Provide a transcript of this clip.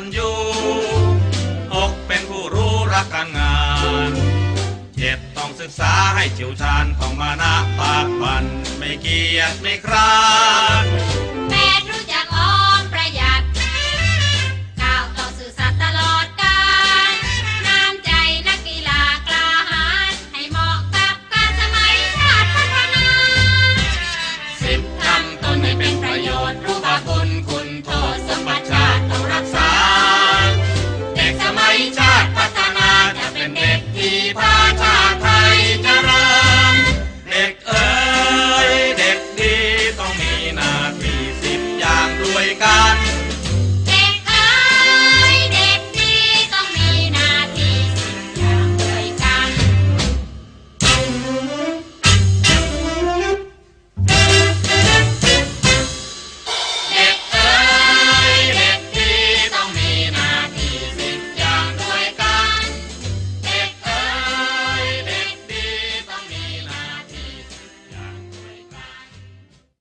ตัญญูหกเป็นผู้รู้รักการงานเจ็ดต้องศึกษาให้เชี่ยวชาญของมานะปากบันไม่เกียจไม่คร้าน